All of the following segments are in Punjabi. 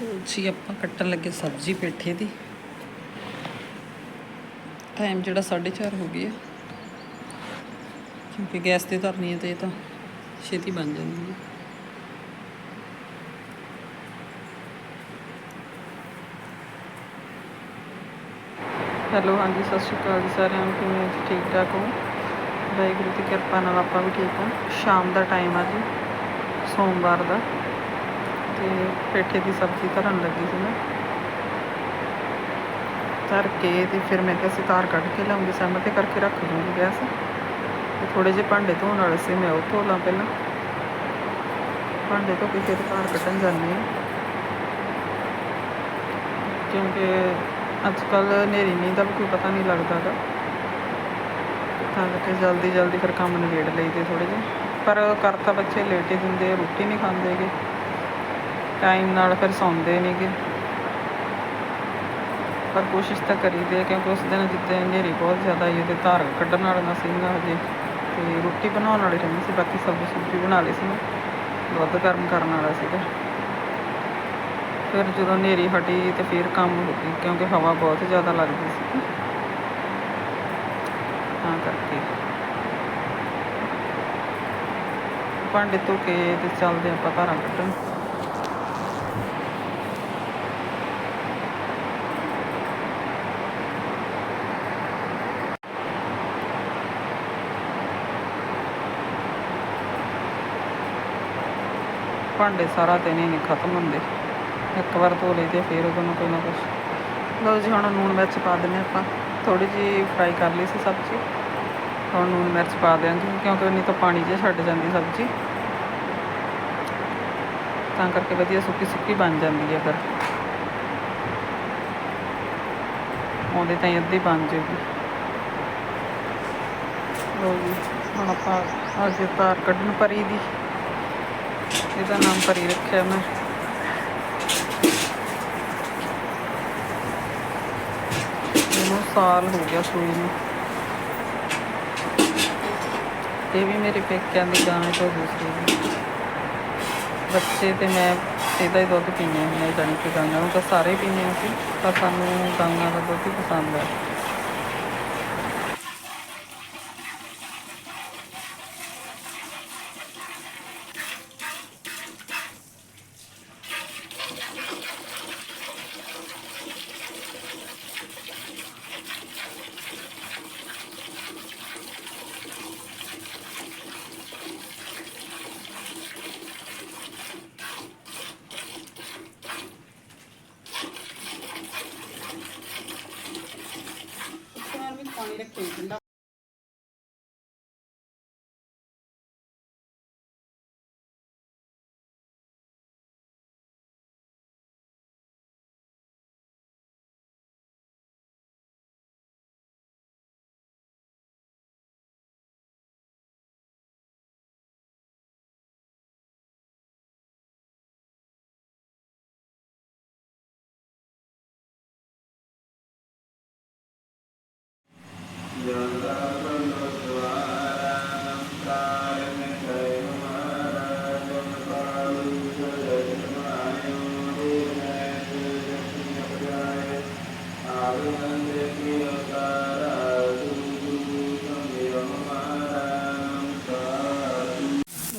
ਲਓ ਜੀ, ਆਪਾਂ ਕੱਟਣ ਲੱਗੇ ਸਬਜ਼ੀ ਪੇਠੇ ਦੀ। ਟਾਈਮ ਜਿਹੜਾ 4:30 ਹੋ ਗਿਆ ਕਿਉਂਕਿ ਗੈਸ ਤੇ ਧਰਨੀ ਹੈ ਤੇ ਇਹ ਤਾਂ ਛੇਤੀ ਬਣ ਜਾਂਦੀ ਹੈ ਹੈਲੋ, ਹਾਂਜੀ, ਸਤਿ ਸ਼੍ਰੀ ਅਕਾਲ ਜੀ ਸਾਰਿਆਂ ਨੂੰ। ਕਿਵੇਂ ਹੋ ਠੀਕ ਠਾਕ ਹੋ? ਵਾਹਿਗੁਰੂ ਦੀ ਕਿਰਪਾ ਨਾਲ ਆਪਾਂ ਵੀ ਠੀਕ ਹਾਂ। ਸ਼ਾਮ ਦਾ ਟਾਈਮ ਆ ਜੀ। ਸੋਮਵਾਰ ਦਾ। ਤੇ ਪੇਠੇ ਦੀ ਸਬਜ਼ੀ ਧਰਨ ਲੱਗੀ ਸੀ ਮੈਂ। ਧਰ ਕੇ ਤੇ ਫਿਰ ਮੈਂ ਕਿਹਾ ਸੀ ਤਾਰ ਕੱਢ ਕੇ ਲਾਉਂਗੀ ਸਾਹਮਣੇ ਤੇ ਕਰਕੇ ਰੱਖ ਦੂੰਗੀ ਗੈਸ ਤੇ ਥੋੜੇ ਜਿਹੇ ਭਾਂਡੇ ਧੋਣ ਵਾਲੇ ਸੀ, ਮੈਂ ਉਹ ਧੋ ਲਾਂ ਪਹਿਲਾਂ। ਭਾਂਡੇ ਧੋ ਕੇ ਫਿਰ ਤਾਰ ਕੱਢਣ ਜਾਂਦੀ ਹਾਂ। ਕਿਉਂਕਿ ਅੱਜ ਕੱਲ ਹਨੇਰੀ ਨਹੀਂ ਦਾ ਵੀ ਕੋਈ ਪਤਾ ਨਹੀਂ ਲੱਗਦਾ ਗਾ ਤਾਂ ਕਰਕੇ ਜਲਦੀ ਜਲਦੀ ਫਿਰ ਕੰਮ ਨਿਬੇੜ ਲਈਦੇ ਥੋੜੇ ਜਿਹੇ। ਪਰ ਕਰ ਤਾਂ ਬੱਚੇ ਲੇਟ ਹੀ ਦਿੰਦੇ ਰੋਟੀ ਨਹੀਂ ਖਾਂਦੇਗੇ ਟਾਈਮ ਨਾਲ ਫਿਰ ਸੌਂਦੇ ਨਹੀਂਗੇ ਪਰ ਕੋਸ਼ਿਸ਼ ਤਾਂ ਕਰੀਦੇ ਕਿਉਂਕਿ ਉਸ ਦਿਨ ਜਿੱਦਾਂ ਹਨੇਰੀ ਬਹੁਤ ਜ਼ਿਆਦਾ ਆਈ ਉਹਦੇ ਧਾਰ ਕੱਢਣ ਵਾਲੀਆਂ ਨਾ ਹਜੇ। ਤੇ ਰੋਟੀ ਬਣਾਉਣ ਵਾਲੀ ਰਹਿੰਦੀ ਸੀ, ਬਾਕੀ ਸਬਜ਼ੀ ਸੁਬਜ਼ੀ ਬਣਾ ਲਈ ਸੀ ਦੁੱਧ ਗਰਮ ਕਰਨ ਵਾਲਾ ਸੀਗਾ। ਫਿਰ ਜਦੋਂ ਹਨੇਰੀ ਹਟੀ ਤੇ ਫਿਰ ਕੰਮ ਹੋ ਗਈ ਕਿਉਂਕਿ ਹਵਾ ਬਹੁਤ ਜ਼ਿਆਦਾ ਲੱਗਦੀ ਸੀ। ਤਾਂ ਕਰਕੇ। ਭਾਂਡੇ ਧੋ ਕੇ ਤੇ ਚੱਲਦੇ ਆਪਾਂ ਧਾਰਾਂ ਕੱਢਣ। ਭਾਂਡੇ ਸਾਰਾ ਦਿਨ ਹੀ ਨਹੀਂ ਖਤਮ ਹੁੰਦੇ। ਇੱਕ ਵਾਰ ਧੋ ਲਈ ਤੇ ਫਿਰ ਉਦੋਂ ਨੂੰ ਕੋਈ ਨਾ ਕੁਛ। ਲਓ ਜੀ, ਹੁਣ ਲੂਣ ਮਿਰਚ ਪਾ ਦਿੰਦੇ ਆਪਾਂ। ਥੋੜੀ ਜਿਹੀ ਫਰਾਈ ਕਰ ਲਈ ਸੀ ਸਬਜ਼ੀ। ਹੁਣ ਲੂਣ ਮਿਰਚ ਪਾ ਦਿਆਂਗੇ, ਕਿਉਂਕਿ ਨਹੀਂ ਤਾਂ ਪਾਣੀ ਜਿਹਾ ਛੱਡ ਜਾਂਦੀ ਸਬਜ਼ੀ। ਤਾਂ ਕਰਕੇ ਵਧੀਆ ਸੁੱਕੀ ਸੁੱਕੀ ਬਣ ਜਾਂਦੀ ਹੈ ਫਿਰ। ਉਹਦੇ ਤਾਂ ਅੱਧੀ ਬਣ ਜਾਏਗੀ। ਲਓ ਜੀ, ਹੁਣ ਆਪਾਂ ਅੱਜ ਤਾਰ ਕੱਢਣ ਪਰੀ ਦੀ। ਇਹਦਾ ਨਾਮ ਪਰੀ ਰੱਖਿਆ ਮੈਂ। ਇਹਨੂੰ ਸਾਲ ਹੋ ਗਿਆ ਸੂਈ ਨੂੰ। ਇਹ ਵੀ ਮੇਰੇ ਪੇਕਿਆਂ ਦੀ ਗਾਂ ਹੈ ਤੋਂ ਦੂਸਰੀ ਬੱਚੇ ਤੇ ਮੈਂ ਇਹਦਾ ਹੀ ਦੁੱਧ ਪੀਂਦੇ ਹੁੰਦੇ ਜਾਣੀ ਕਿ ਗਾਂਆਂ ਨੂੰ ਤਾਂ ਸਾਰੇ ਪੀਂਦੇ ਹਾਂ ਅਸੀਂ ਤਾਂ ਸਾਨੂੰ ਗਾਂਆਂ ਦਾ ਦੁੱਧ ਹੀ ਪਸੰਦ ਹੈ।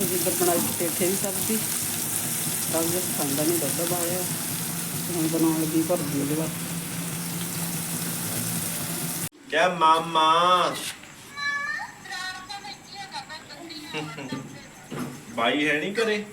ਜਿੱਦਾਂ ਬਣਾਈ ਪੇਠੇ ਦੀ ਸਬਜ਼ੀ ਸਬਜ਼ੀ ਖਾਂਦਾ ਨਹੀਂ ਦੁੱਧ ਬਾਇਆ ਹੁਣ ਬਣਾਉਣ ਲੱਗੀ ਭਰਦੀ ਉਹਦੇ ਬਾਅਦ ਕਿਆ ਮਾਮਾ ਬਾਈ ਹੈ ਨਹੀਂ ਘਰੇ?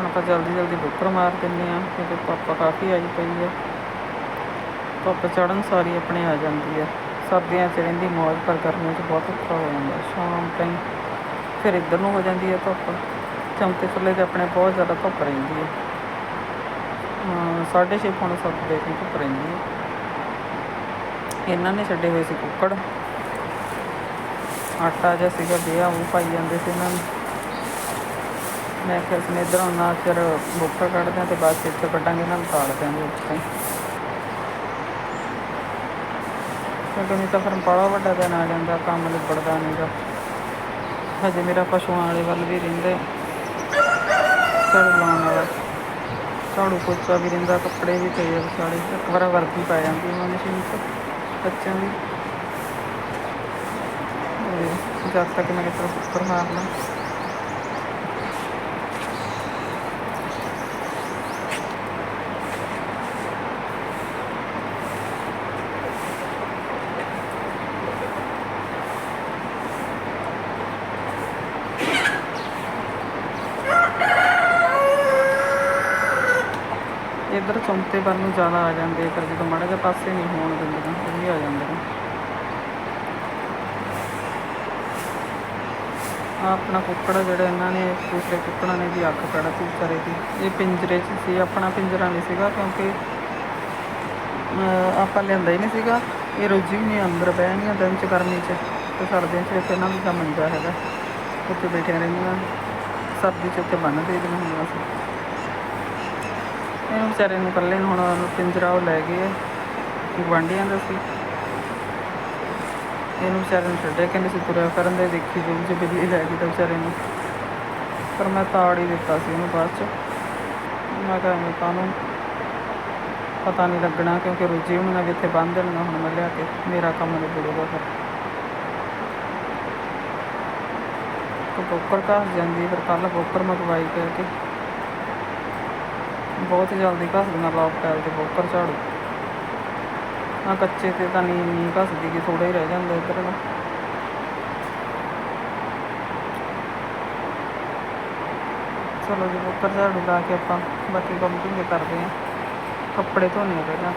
ਹੁਣ ਆਪਾਂ ਜਲਦੀ ਜਲਦੀ ਬੁੱਕਰ ਮਾਰ ਦਿੰਦੇ ਆ ਕਿਉਂਕਿ ਪਾਪਾ ਕਾਫੀ ਆਈ ਪਈ ਆ ਧੁੱਪ ਚੜਨ ਸਾਰੀ ਆਪਣੇ ਆ ਜਾਂਦੀ ਆ ਸਰਦੀਆਂ 'ਚ ਰਹਿੰਦੀ ਮੌਜ, ਪਰ ਗਰਮੀਆਂ 'ਚ ਬਹੁਤ ਔਖਾ ਹੋ ਜਾਂਦਾ ਸ਼ਾਮ ਟਾਈਮ ਫਿਰ ਇੱਧਰ ਨੂੰ ਹੋ ਜਾਂਦੀ ਹੈ ਧੁੱਪ। ਚੌਂਕੇ ਚੁੱਲ੍ਹੇ ਤੇ ਆਪਣੇ ਬਹੁਤ ਜ਼ਿਆਦਾ ਧੁੱਪ ਰਹਿੰਦੀ ਹੈ। ਸਾਢੇ ਛੇ ਪੌਣੇ ਸੱਤ ਦੇ ਕਰੀਬ ਧੁੱਪ ਰਹਿੰਦੀ ਹੈ। ਇਹਨਾਂ ਨੇ ਛੱਡੇ ਹੋਏ ਸੀ ਕੁੱਕੜ। ਆਟਾ ਜਿਹਾ ਸੀਗਾ ਬਿਆ ਉਹ ਪਾਈ ਜਾਂਦੇ ਸੀ ਇਹਨਾਂ ਨੂੰ। ਮੈਂ ਕਿਹਾ ਇਸ ਨੇ ਇੱਧਰੋਂ ਨਾ ਫਿਰ ਬੁੱਕਰ ਕੱਢਦੇ ਹਾਂ ਤੇ ਬਾਅਦ 'ਚ ਇੱਥੇ ਕੱਢਾਂਗੇ ਇਹਨਾਂ ਤਾੜ ਦਿਆਂਗੇ ਉੱਥੇ। ਕਿਉਂਕਿ ਨਹੀਂ ਤਾਂ ਫਿਰ ਬੜਾ ਵੱਡਾ ਦਿਨ ਆ ਜਾਂਦਾ, ਕੰਮ ਨਿਬੜਦਾ ਨਹੀਂਗਾ ਹਜੇ ਮੇਰਾ ਪਸ਼ੂਆਂ ਵਾਲੇ ਵੱਲ ਵੀ ਰਹਿੰਦੇ। ਝਾੜੂ ਲਾਉਣ ਵਾਲਾ। ਝਾੜੂ ਪੋਚਾ ਵੀ ਰਹਿੰਦਾ, ਕੱਪੜੇ ਵੀ ਪਏ ਆ ਵਿਚਾਲੇ। ਇੱਕ ਵਾਰ ਵਰਦੀ ਪਾ ਜਾਂਦੀ ਉਹਨਾਂ ਮਸ਼ੀਨ 'ਚ, ਬੱਚਿਆਂ ਦੀ। ਤੇ ਜਦ ਤੱਕ ਮੈਂ ਕਿਤੇ ਉੱਪਰ ਮਾਰਨਾ। ਇੱਧਰ ਚੌਂਤੇ ਵੱਲ ਨੂੰ ਜ਼ਿਆਦਾ ਆ ਜਾਂਦੇ ਆ, ਜਦੋਂ ਮਾੜਾ ਜਿਹਾ ਪਾਸੇ ਨਹੀਂ ਹੋਣ ਦਿੰਦੇ ਉਹ ਵੀ ਆ ਜਾਂਦੇ ਨੇ। ਆਹ ਆਪਣਾ ਕੁੱਕੜ ਜਿਹੜਾ ਇਹਨਾਂ ਨੇ ਦੂਸਰੇ ਕੁੱਕੜਾਂ ਨੇ ਵੀ ਅੱਖ ਕੱਢਤੀ ਵਿਚਾਰੇ ਦੀ। ਇਹ ਪਿੰਜਰੇ 'ਚ ਸੀ ਆਪਣਾ ਪਿੰਜਰਾ ਨਹੀਂ ਸੀਗਾ ਕਿਉਂਕਿ ਆਪਾਂ ਲਿਆਂਦਾ ਹੀ ਨਹੀਂ ਸੀਗਾ। ਇਹ ਰੋਜੀ ਵੀ ਨਹੀਂ ਅੰਦਰ ਬਹਿਣੀਆਂ ਦਿਨ 'ਚ ਗਰਮੀ 'ਚ। ਤੇ ਸਰਦੀਆਂ 'ਚ ਇੱਥੇ ਇਹਨਾਂ ਦਾ ਮੰਜਾ ਹੈਗਾ। ਉੱਥੇ ਬੈਠੀਆਂ ਰਹਿੰਦੀਆਂ। ਸਰਦੀ 'ਚ ਉੱਥੇ ਬੰਨ ਦੇ ਦਿੰਦੇ ਹੁੰਦੀਆਂ ਸੀ। ਇਹਨੂੰ ਵਿਚਾਰੇ ਨੂੰ ਇਕੱਲੇ ਨੂੰ ਹੁਣ ਉਹਨੂੰ ਪਿੰਜਰਾ ਉਹ ਲੈ ਗਏ ਗੁਆਂਢੀਆਂ ਦਾ ਸੀ। ਇਹਨੂੰ ਵਿਚਾਰੇ ਨੂੰ ਛੱਡਿਆ, ਕਹਿੰਦੇ ਸੀ ਤੁਰਿਆ ਕਰਨ ਦੇ, ਦੇਖੀ ਜੋ ਜੇ ਬਿੱਲੀ ਲੈ ਗਈ ਤਾਂ ਵਿਚਾਰੇ ਨੂੰ। ਪਰ ਮੈਂ ਤਾੜ ਹੀ ਦਿੱਤਾ ਸੀ ਉਹਨੂੰ ਬਾਅਦ ਚ। ਮੈਂ ਕਿਹਾ ਮੈਂ ਕਾਹਨੂੰ? ਪਤਾ ਨਹੀਂ ਲੱਗਣਾ, ਕਿਉਂਕਿ ਰੋਜੀ ਉਹਨਾਂ ਵੀ ਇੱਥੇ ਬੰਨ ਦੇਣਾ ਹੁਣ ਮੈਂ ਲਿਆ ਕੇ, ਮੇਰਾ ਕੰਮ ਨਿਬੜੂਗਾ ਫਿਰ। ਤੇ ਘਰ ਜਾਂਦੀ ਫਿਰ ਕੱਲ ਬੋਕਰ ਮੰਗਵਾਈ ਕਰਕੇ। ਬਹੁਤ ਜਲਦੀ ਘਸਦੀਆਂ ਲੌਕ ਟਾਇਲ ਤੇ ਬੋਕਰ ਝਾੜੂ। ਆ ਕੱਚੇ ਤੇ ਤਾਂ ਨਹੀਂ ਨਹੀਂ ਘਸਦੀ ਕਿ ਥੋੜਾ ਹੀ ਰਹਿ ਜਾਂਦਾ ਇੱਧਰ ਦਾ ਚਲੋ ਜੀ, ਬੋਕਰ ਝਾੜੂ ਲਾ ਕੇ ਆਪਾਂ ਬਾਕੀ ਕੰਮ ਧੰਦੇ ਕਰਦੇ ਹਾਂ ਕੱਪੜੇ ਧੋਣੇ ਪਹਿਲਾਂ